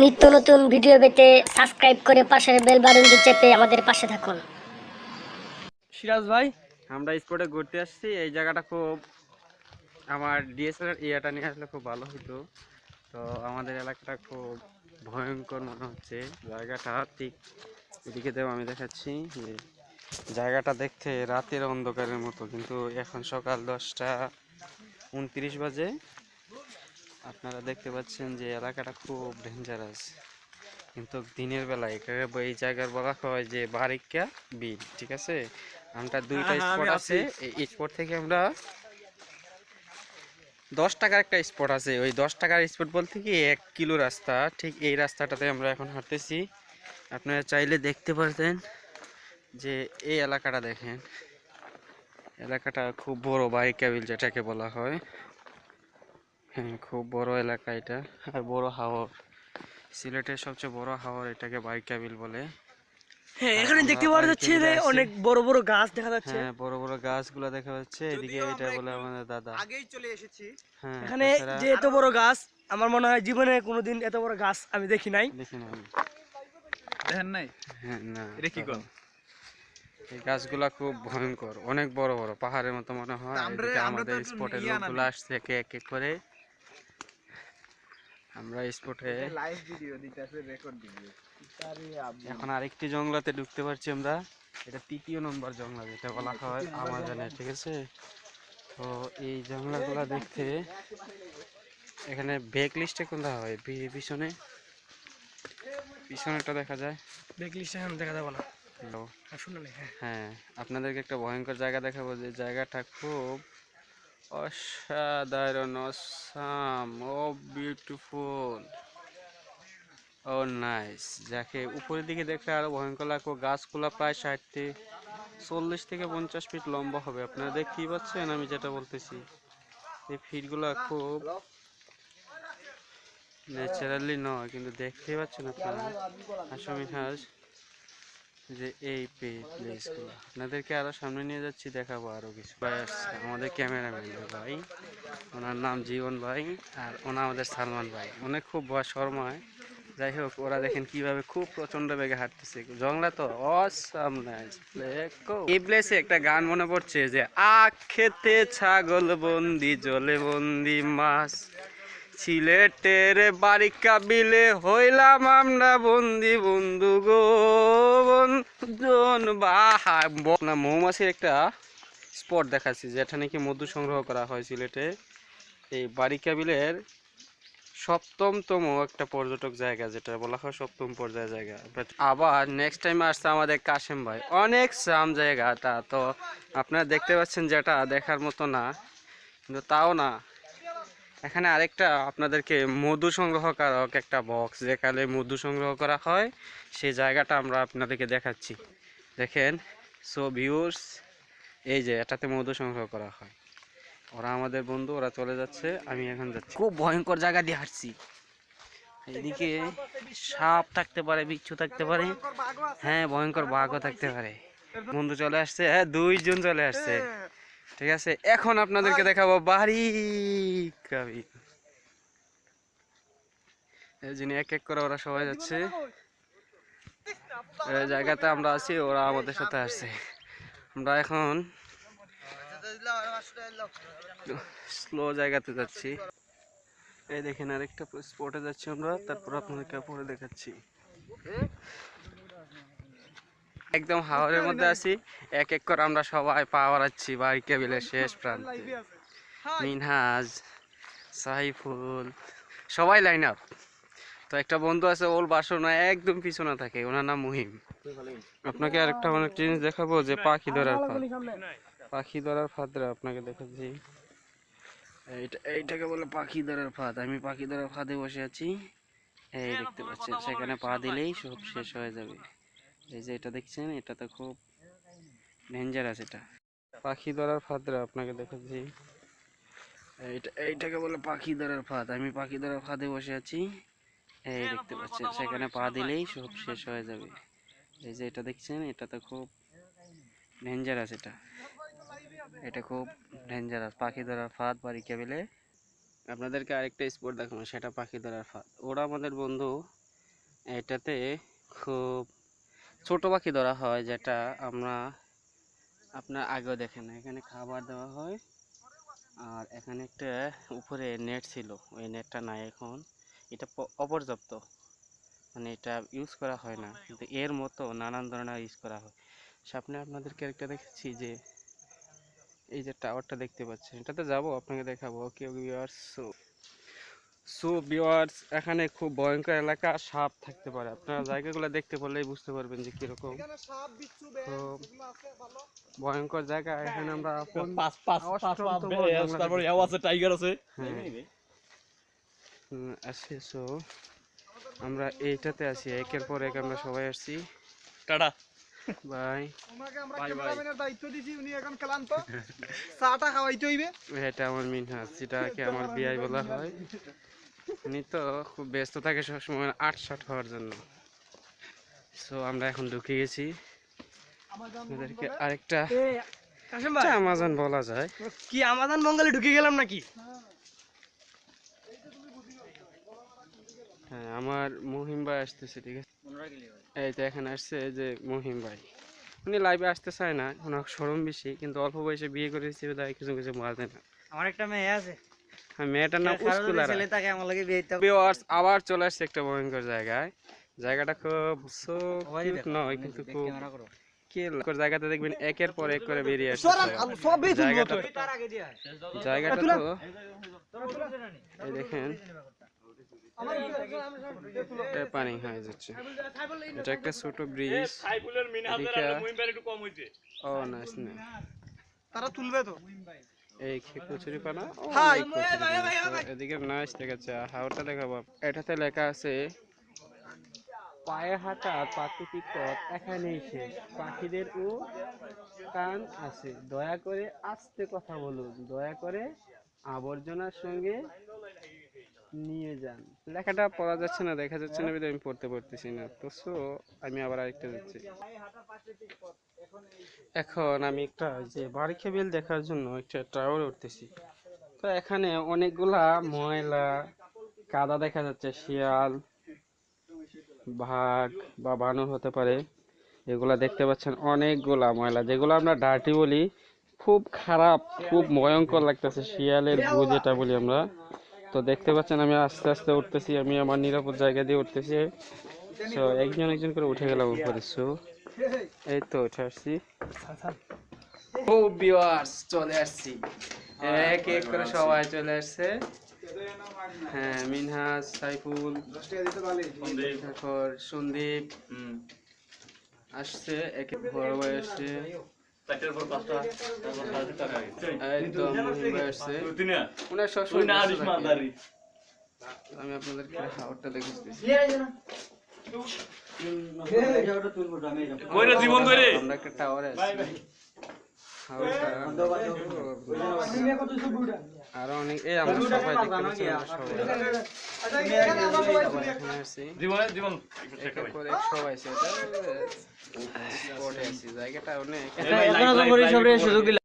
নিত্য নতুন ভিডিও পেতে সাবস্ক্রাইব করে পাশের বেল বাটনটি চেপে আমাদের পাশে থাকুন। সিরাজ ভাই? আমরা স্পটে ঘুরতে আসছি এই জায়গাটা খুব আমার ডিএসএলআর ইয়েটা নিয়ে আসলে খুব ভালো হতো তো আমাদের এলাকাটা খুব ভয়ঙ্কর মনে হচ্ছে। জায়গাটা ঠিক এদিকে দেব আমি দেখাচ্ছি যে জায়গাটা দেখতে রাতের অন্ধকারের মতো কিন্তু এখন সকাল দশটা উনত্রিশ বাজে। আপনারা দেখতে পাচ্ছেন যে এলাকাটা খুব ডেঞ্জারাস কিন্তু দিনের বেলা এখানে এই জায়গার বলা হয় যে বারিকা বিল ঠিক আছে? আমরা দুইটা হ্যাঁ, হ্যাঁ, স্পট আছে এই স্পট থেকে আমরা দশ টাকার একটা স্পট আছে। ওই দশ টাকার স্পট বলতে কি এক কিলো রাস্তা ঠিক এই রাস্তাটাতে আমরা এখন হাঁটতেছি। আপনারা চাইলে দেখতে পারতেন যে এই এলাকাটা দেখেন। এলাকাটা খুব বড় বারিকা বিল যেটাকে বলা হয়। হ্যাঁ খুব বড় এলাকা এটা। আর বড় হাওর। সিলেটের সবচেয়ে বড় হাওর এটাকে বারিকা বিল। বলে হ্যাঁ এখানে দেখতে পাওয়া যাচ্ছে যে অনেক বড় বড় গাছ দেখা যাচ্ছে। হ্যাঁ বড় বড় গাছগুলো দেখা যাচ্ছে। এদিকে এটা বলে আমাদের দাদা। আগেই চলে এসেছি। হ্যাঁ এখানে যে এত বড় গাছ আমার মনে হয় জীবনে কোনোদিন এত বড় গাছ আমি দেখি নাই। দেখেন হ্যাঁ না এটা কি? এই গাছগুলা খুব ভয়ঙ্কর। অনেক বড় বড় পাহাড়ের মতো মনে হয়। আমাদের স্পটের লোকগুলো আসছে এক এক করে। আমরা স্পটে লাইভ ভিডিও দিতেছে রেকর্ড ভিডিও এখন আরেকটি জঙ্গলাতে ঢুকতে পারছি আমরা। এটা তৃতীয় নম্বর জঙ্গলা যেটা বলা হয় আমাজনে ঠিক আছে? তো এই জঙ্গলাগুলা দেখতে এখানে ব্যাক লিস্টে কোনটা হয়? পিছনে? পিছনেটা দেখা যায়। ব্যাক লিস্ট এখন দেখা যাবে না। হ্যালো আর শুনে হ্যাঁ। হ্যাঁ আপনাদেরকে একটা ভয়ঙ্কর জায়গা দেখাবো যে জায়গাটা খুব অসাধারণ, অসাম, ও বিউটিফুল। ও নাইস। যাকে উপরের দিকে দেখলে আরও ভয়ঙ্কর লাগবে গাছগুলা প্রায় ষাট থেকে চল্লিশ থেকে পঞ্চাশ ফিট লম্বা হবে। আপনারা দেখতেই পাচ্ছেন আমি যেটা বলতেছি। এই ফিটগুলা খুব ন্যাচারালি নয়, কিন্তু দেখতেই পাচ্ছেন আপনারা। আসামি হাঁস যে এই প্লেসগুলো আপনাদেরকে আরও সামনে নিয়ে যাচ্ছি, দেখাবো আরও কিছু। ভাই আসছে, আমাদের ক্যামেরাম্যান ভাই। ওনার নাম জীবন ভাই আর ওনা আমাদের সালমান ভাই। অনেক খুব বয়স শর্মায় যাই হোক, ওরা দেখেন কীভাবে খুব প্রচণ্ড বেগে হাঁটতেছে। জংলা তো এই প্লেসে একটা গান মনে পড়ছে যে আখ খেতে ছাগল বন্দি, জলে বন্দি মাছ। সিলেটের বারিকা বিলে হইলাম আমরা বন্দি বন্ধু গো বন্ধুজন। বাহা মৌমাছির একটা স্পট দেখাচ্ছি, যেটা নাকি মধু সংগ্রহ করা হয় সিলেটে। এই বারিকা বিলের সপ্তমতম একটা পর্যটক জায়গা, যেটা বলা হয় সপ্তম পর্যায়ের জায়গা। আবার নেক্সট টাইম আসছে আমাদের কাশেম ভাই। অনেক সাম জায়গাটা, তো আপনারা দেখতে পাচ্ছেন যেটা, দেখার মতো না। কিন্তু তাও না। এখানে আরেকটা আপনাদেরকে মধু সংগ্রহকারক একটা বক্স যেখানে মধু সংগ্রহ করা হয় সেই জায়গাটা আমরা আপনাদেরকে দেখাচ্ছি। দেখেন সো ভিউর্স এই যে এটাতে মধু সংগ্রহ করা হয়। ওরা আমাদের বন্ধু, ওরা চলে যাচ্ছে, আমি এখন যাচ্ছি। খুব ভয়ঙ্কর জায়গা দিয়ে হাঁটছি। এদিকে সাপ থাকতে পারে, বিচ্ছু থাকতে পারে। হ্যাঁ ভয়ঙ্কর বাঘও থাকতে পারে। বন্ধু চলে আসছে হ্যাঁ দুইজন চলে আসছে। ঠিক আছে এখন আপনাদেরকে দেখাবো বাড়ি কাবি যিনি এক এক করে ওরা সবাই যাচ্ছে। জায়গাতে আমরা আছি ওরা আমাদের সাথে আসছে। আমরা এখন স্লো জায়গাতে যাচ্ছি। এই দেখেন আরেকটা স্পটে যাচ্ছি আমরা তারপর আপনাদেরকে পরে দেখাচ্ছি। একদম হাওয়ারের মধ্যে আছি। এক এক করে আমরা সবাই পা বাড়াচ্ছি বাড়ি কেবিলের শেষ প্রান্তে। মিনহাজ সাইফুল সবাই লাইন আপ তো একটা বন্ধু আছে ওর বাসনা একদম পিছনে থাকে ওনার নাম মুহিম। আপনাকে আরেকটা অনেক জিনিস দেখাবো যে পাখি ধরার ফাঁদ। পাখি ধরার ফাঁদরা আপনাকে দেখাচ্ছি। এইটা এইটাকে বলে পাখি ধরার ফাঁদ। আমি পাখি ধরার ফাঁদে বসে আছি। এই দেখতে পাচ্ছেন সেখানে পা দিলেই সব শেষ হয়ে যাবে। এই যে এটা দেখছেন, এটা তো খুব ডেঞ্জারাস এটা। পাখি ধরার ফাঁদরা আপনাকে দেখাচ্ছি। এইটা এইটাকে বলে পাখি ধরার ফাঁদ। আমি পাখি ধরার ফাঁদে বসে আছি। এই দেখতে পাচ্ছেন, সেখানে পা দিলেই সব শেষ হয়ে যাবে। এই যে এটা দেখছেন, এটা তো খুব ডেঞ্জারাস এটা। এটা খুব ডেঞ্জারাস পাখি ধরার ফাঁদ বাড়ি কেবিলে আপনাদেরকে আরেকটা স্পট দেখাবো, সেটা পাখি ধরার ফাঁদ। ওরা আমাদের বন্ধু। এটাতে খুব ছোট পাখি ধরা হয় যেটা আমরা আপনার আগেও দেখেন এখানে খাবার দেওয়া হয় আর এখানে একটা উপরে নেট ছিল, ওই নেটটা নাই এখন। এটা অপর্যাপ্ত। মানে এটা ইউজ করা হয় না। কিন্তু এর মতো নানান ধরনের ইউজ করা হয়। সামনে আপনাদেরকে একটা দেখেছি যে, এই যে টাওয়ারটা দেখতে পাচ্ছেন, এটাতে যাব, আপনাকে দেখাবো। Okay viewers so so viewers এখানে খুব ভয়ঙ্কর এলাকা সাপ থাকতে পারে। আপনারা জায়গাগুলো দেখতে পারলেই বুঝতে পারবেন যে কীরকম। তো ভয়ঙ্কর জায়গা এখানে আমরা কোন পাঁচ পাঁচ পাঁচ, পাঁচ পাঁচ, পাঁচ তারপরে এও আছে টাইগার আছে। হ্যাঁ। আসি সো আমরা এইটাতে আছি একের পর এক আমরা সবাই আসছি। টাটা। বাই ওনাকে আমরা. ক্যামেরাম্যানের দায়িত্ব দিছি উনি এখন ক্লান্ত। চাটা খাওয়াইতে হইবে। এটা আমার মিনহাস যেটাকে আমার বিআই বলা হয়? উনি তো খুব ব্যস্ত থাকে সবসময় আট শট হওয়ার জন্য। সো আমরা এখন ঢুকে গেছি। আমাদেরকে আরেকটা ভাই। আমাজন বলা যায়। কি আমাদের মঙ্গলে ঢুকে গেলাম নাকি? হ্যাঁ আমার মহিম ভাই আসতেছে ঠিক আছে? এই তো এখানে আসছে যে মহিম ভাই। উনি লাইভে আসতে চায় না ওনার সরম বেশি কিন্তু অল্প বয়সে বিয়ে করেছে তাই কিছু কিছু মারতে না আমার একটা মেয়ে আছে। হ্যাঁ মেয়েটার নাম উস্কুলারা ছেলে তাকে আমার লাগে বিয়ে ভিউয়ার্স আবার চলে আসছে একটা ভয়ঙ্কর জায়গায়। জায়গাটা খুব সো কিউট নয় কিন্তু খুব জায়গাতে দেখবেন একের পর এক করে বেরিয়ে আসছে জায়গাটা। জায়গাটা তো এই দেখেন। এটা পানি হয়ে যাচ্ছে। এটা একটা ছোট ব্রিজ। ও না তারা তুলবে তো। এই কচুরি পানা? এদিকে দেখাচ্ছে দেখাবো। এটাতে লেখা আছে পায়ে হাঁটা প্রাকৃতিক পথ এখানেই শেষ। পাখিদের ও কান আছে। দয়া করে আস্তে কথা বলুন। দয়া করে আবর্জনার সঙ্গে নিয়ে যান। লেখাটা পড়া যাচ্ছে না, দেখা যাচ্ছে না আমি পড়তে পারতেছি না। তো সো আমি আবার আরেকটা যাচ্ছি এখন আমি একটা যে বারিখা বিল দেখার জন্য একটা টাওয়ার উঠতেছি। তো এখানে অনেকগুলা ময়লা, কাদা দেখা যাচ্ছে, শিয়াল ভাগ বা বানর হতে পারে। এগুলা দেখতে পাচ্ছেন অনেকগুলা ময়লা। যেগুলো আমরা ডার্টি বলি, খুব খারাপ, খুব ভয়ঙ্কর লাগতেছে, শিয়ালের গু যেটা বলি আমরা। তো দেখতে পাচ্ছেন আমি আস্তে আস্তে উঠতেছি আমি আমার নিরাপদ জায়গা দিয়ে উঠতেছি। তো একজন একজন করে উঠে গেলাম উপরে সো এই তো উঠে আসছি। ও ভিউয়ার্স চলে আসছি। এক এক করে সবাই চলে আসছে। হ্যাঁ মিনহাজ সাইফুল সন্দীপ। আসছে এক এক বড় ভাই আসছে। আমি আপনাদের হাওড়টা দেখেছি জীবন করে আমরা একটা টাওয়ারে আছি আরও অনেক এই আমরা সবাই দেখতে সবাই জায়গাটা অনেক। সুযোগ